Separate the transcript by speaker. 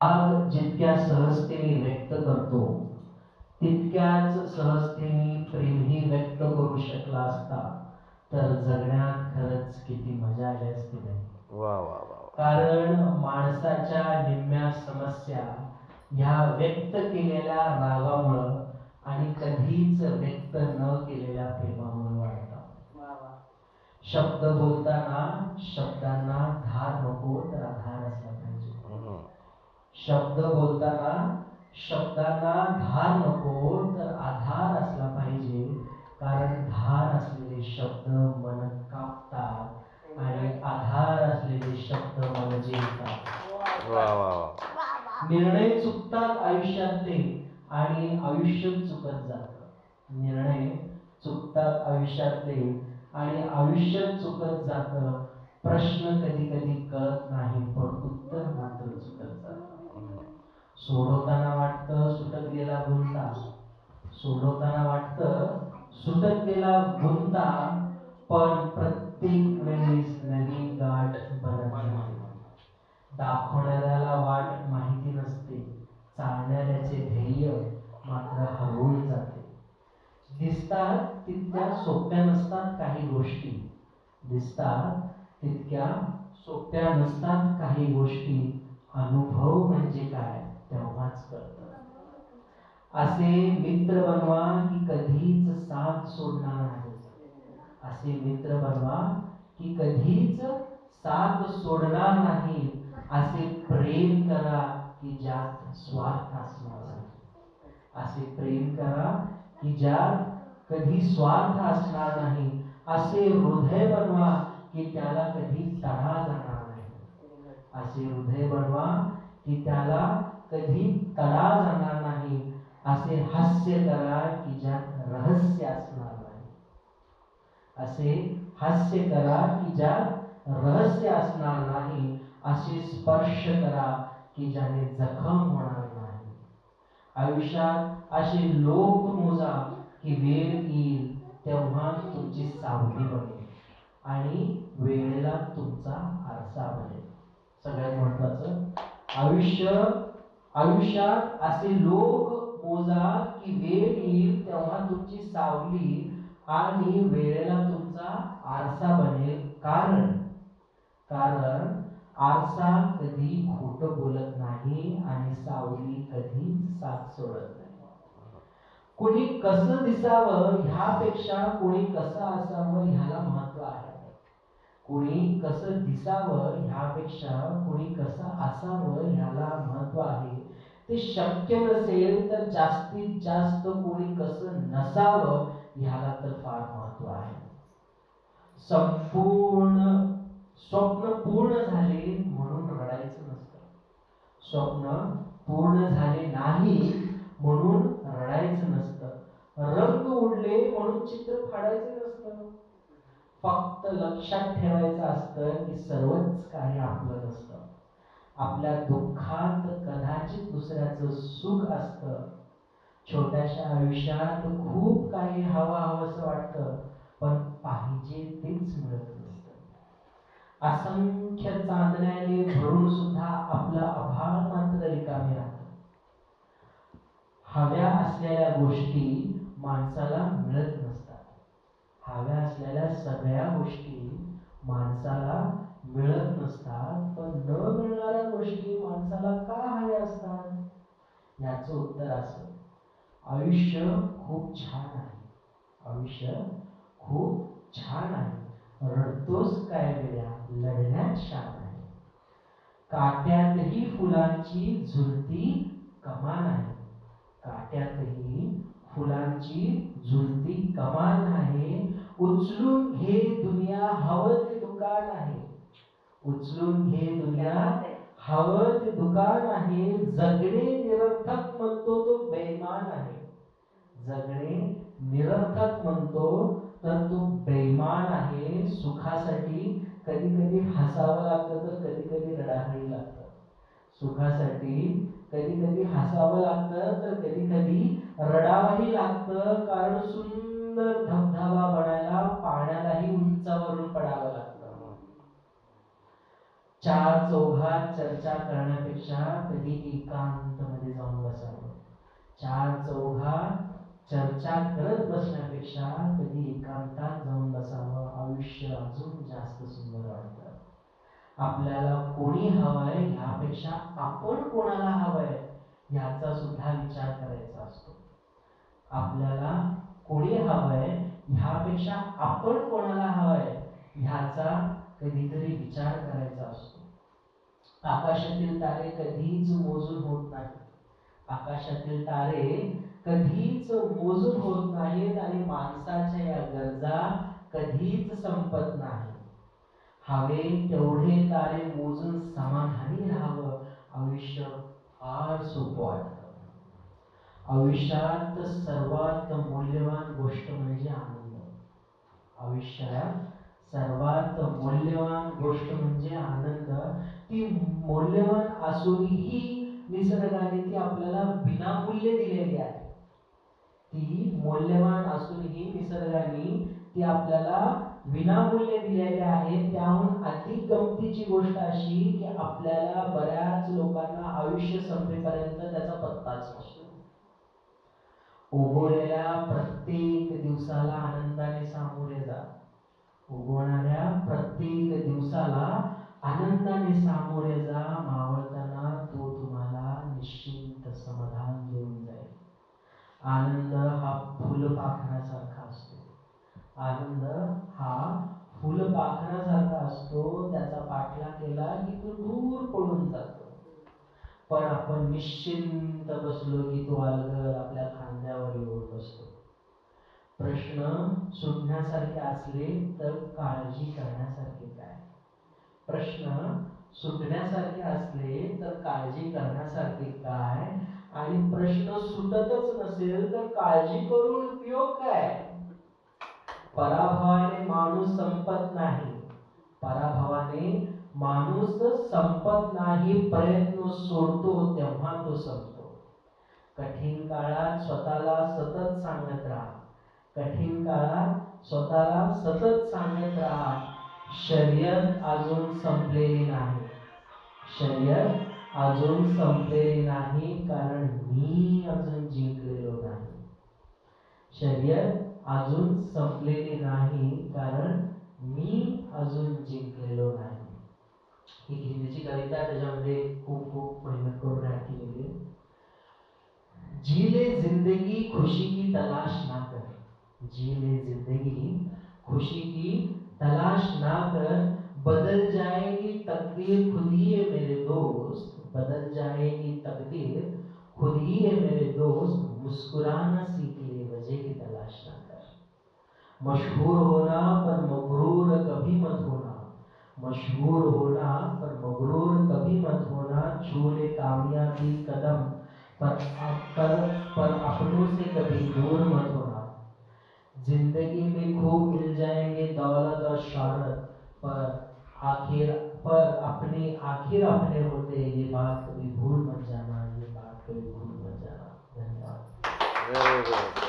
Speaker 1: राग जितक्या सहजतेने व्यक्त करतो तितक्याच सहजतेने प्रेमही व्यक्त करू शकला असता तर जगण्यात खरंच किती मजा आली असती नाही
Speaker 2: वा वा वा वा.
Speaker 1: कारण माणसाच्या निम्म्या समस्या ह्या व्यक्त केलेल्या रागामुळं आणि कधीच व्यक्त न केलेल्या प्रेमामुळे वाढतात शब्द बोलताना शब्दांना धार नको तर आधार असला. शब्द बोलताना शब्दांना धार नको तर आधार असला पाहिजे. कारण धार असलेले शब्द मन कापतात आणि आधार असलेले शब्द मन जिंकतात. निर्णय चुकतात आयुष्यातले आणि आयुष्य चुकत जात. निर्णय चुकतात आयुष्यातले आणि आयुष्य चुकत जात. प्रश्न कधी कधी कळत नाही पण उत्तर मात्र चुकत. सोडवताना वाटतं सुटत गेला गुंता. सोडवताना वाटतं सुटत गेला गुंता पण प्रत्येक वेळेस नवी गाठ बनत दाखवणाऱ्याला वाट माहिती नसते. चालणाऱ्याचे ध्येय मात्र हरवून जाते. दिसतात तितक्या सोप्या नसतात काही गोष्टी. दिसतात तितक्या सोप्या नसतात काही गोष्टी. अनुभव म्हणजे काय? तेव्हाच कळतं असे मित्र बनवा की कधीच साथ सोडणार नाही. असे मित्र बनवा की कधीच साथ सोडणार नाही. असे प्रेम करा की ज्यात स्वार्थ असणार नाही. असे प्रेम करा की ज्यात कधी स्वार्थ असणार नाही. असे हृदय बनवा की त्याला कधी तडा जाणार नाही. असे हृदय बनवा की त्याला कधी तडा जाणार नाही असे हास्य करा की ज्यात रहस्य असणार नाही. असे हास्य करा की ज्यात रहस्य असणार नाही असे स्पर्श करा की ज्याने जखम होणार नाही. आयुष्यात असे लोक मोजा की वेळ येईल तेव्हा तुमची सावली बनेल आणि वेळेला तुमचा आरसा बनेल. सगळ्यात महत्वाचं आयुष्य आयुष्यात असे लोक मोजा की वेळ येईल तेव्हा तुमची सावली आणि वेळेला तुमचा आरसा बनेल. कारण कारण आरसा कधी खोट बोलत नाही आणि सावली कधी साथ सोडत नाही. कोणी कसं दिसावं ह्यापेक्षा कोणी कसं असावं ह्याला महत्त्व आहे. कोणी कसं दिसावं ह्यापेक्षा कोणी कसं असावं ह्याला महत्त्व आहे. ते शक्य नसेल तर जास्तीत जास्त कोणी कसं नसावं ह्याला तर फार महत्त्व आहे. संपूर्ण स्वप्न पूर्ण झाले म्हणून रडायचं नसतं. स्वप्न पूर्ण झाले नाही म्हणून रडायचं नसतं. रंग उडले म्हणून चित्र फाडायचं नसतं. फक्त लक्षात ठेवायचं असतं की सर्वच काही आपलं नसतं. आपल्या दुःखात कदाचित दुसऱ्याचं सुख असतं. छोट्याशा आयुष्यात खूप काही हवं हवंसं वाटतं पण पाहिजे तेच मिळत नसतं. असंख्य चांदण्याने भरून सुद्धा आपलं आभाळ मात्र रिकामे राहतं. हव्या असलेल्या गोष्टी माणसाला मिळत नसतात. हव्या असलेल्या सगळ्या गोष्टी माणसाला मिळत नसतात पण न मिळणाऱ्या गोष्टी माणसाला का हव्या असतात? याचं उत्तर असं. आयुष्य खूप छान आहे. आयुष्य खूप छान आहे. रडतोस काय वेळा लढण्यात शान आहे. काट्यातही फुलांची झुलती कमान आहे. काट्यातही फुलांची झुलती कमान आहे. उचलून हे दुनिया हवं ते दुकान आहे. उचलून घे दुनिया. हवं ते दुकान आहे. जगणे निरर्थक म्हणतो तो बेईमान आहे. जगणे निरर्थक म्हणतो तर तो बेईमान आहे. सुखासाठी कधी कधी हसावं लागतं तर कधी कधी रडावी लागतं. सुखासाठी कधी कधी हसावं लागतं तर कधी कधी रडावंही लागतं. कारण सुंदर चार चौघात चर्चा करण्यापेक्षा कधी एकांत मध्ये जाऊन बसावं? चार चौघात चर्चा करत बसण्यापेक्षा कधी एकांतात जाऊन बसावं? आयुष्य अजून जास्त सुंदर वाटतं. आपल्याला कोणी हवंय ह्यापेक्षा आपण कोणाला हवंय ह्याचा सुद्धा विचार करायचा असतो. आपल्याला कोणी हवंय ह्यापेक्षा आपण कोणाला हवंय ह्याचा कधीतरी विचार करायचा असतो. आकाशातील तारे कधीच मोजून होत नाहीत. आकाशातील तारे कधीच मोजून होत नाहीत आणि माणसाच्या या गरजा कधीच संपत नाही हवे तेवढे तारे मोजून समाधानी राहावं आयुष्य फार सोपं वाटतं. आयुष्यात सर्वात मौल्यवान गोष्ट म्हणजे आनंद. आयुष्यात गोष्ट म्हणजे आनंद. ती मौल्यवान असूनही निसर्गाने ती आपल्याला विनामूल्य दिलेली आहे. ती मौल्यवान असूनही निसर्गाने ती आपल्याला विनामूल्य दिलेली आहे. त्याहून अधिक गमतीची गोष्ट अशी की आपल्याला बऱ्याच लोकांना आयुष्य संपेपर्यंत त्याचा पत्ताच नसतो. उगवलेल्या प्रत्येक दिवसाला आनंदाने सामोरे जा. उगवणाऱ्या प्रत्येक दिवसाला आनंदाने सामोरे जा मावळताना तो तुम्हाला निश्चिंत समाधान देऊन जाईल. आनंद हा फुलपाखरासारखा असतो. आनंद हा फुलपाखरासारखा असतो त्याचा पाठला केला की तो दूर पळून जातो. पण आपण निश्चिंत बसलो की तो अलगद आपल्या खांद्यावर येऊन बसतो. प्रश्न सुटण्यासारखे असले तर काळजी करण्यासारखे काय? प्रश्न सुटण्यासारखे असले तर काळजी करण्यासारखे काय? आणि प्रश्न सुटतच नसेल तर काळजी करून उपयोग काय? पराभवाने माणूस संपत नाही. पराभवाने माणूस संपत नाही प्रयत्न सोडतो तेव्हा तो संपतो. कठीण काळात स्वतःला सतत सांगत राहा. कठीण काळात स्वतःला सतत सांगत राहा शर्यत अजून संपलेली नाही. शर्यत अजून संपलेली नाही कारण मी अजून जिंकलेलो नाही. शर्यत अजून संपलेली नाही कारण मी अजून जिंकलेलो नाही. ही हिंदीची कविता त्याच्यामध्ये खूप खूप मेहनत करून आहे. जी ले जिंदगी खुशी की तलाश ना कर. जी ले ज़िंदगी, खुशी की तलाश ना कर। बदल जाएगी तकदीर, खुद ही है मेरे दोस्त। बदल जाएगी तकदीर, खुद ही है मेरे दोस्त। मुस्कुराना सीख ले वजह की तलाश ना कर। मशहूर होना पर मगरूर कभी मत होना। मशहूर होना पर मगरूर कभी मत होना। छू ले कामयाबी कदम पर पर पर अपनों से कभी दूर ज़िंदगी में खूब मिल जाएँगे दौलत और शहरत पर आखिर, पर अपने आखिर अपने होते ये बात कभी भूल मत जाना, ये बात कभी भूल मत जाना। धन्यवाद।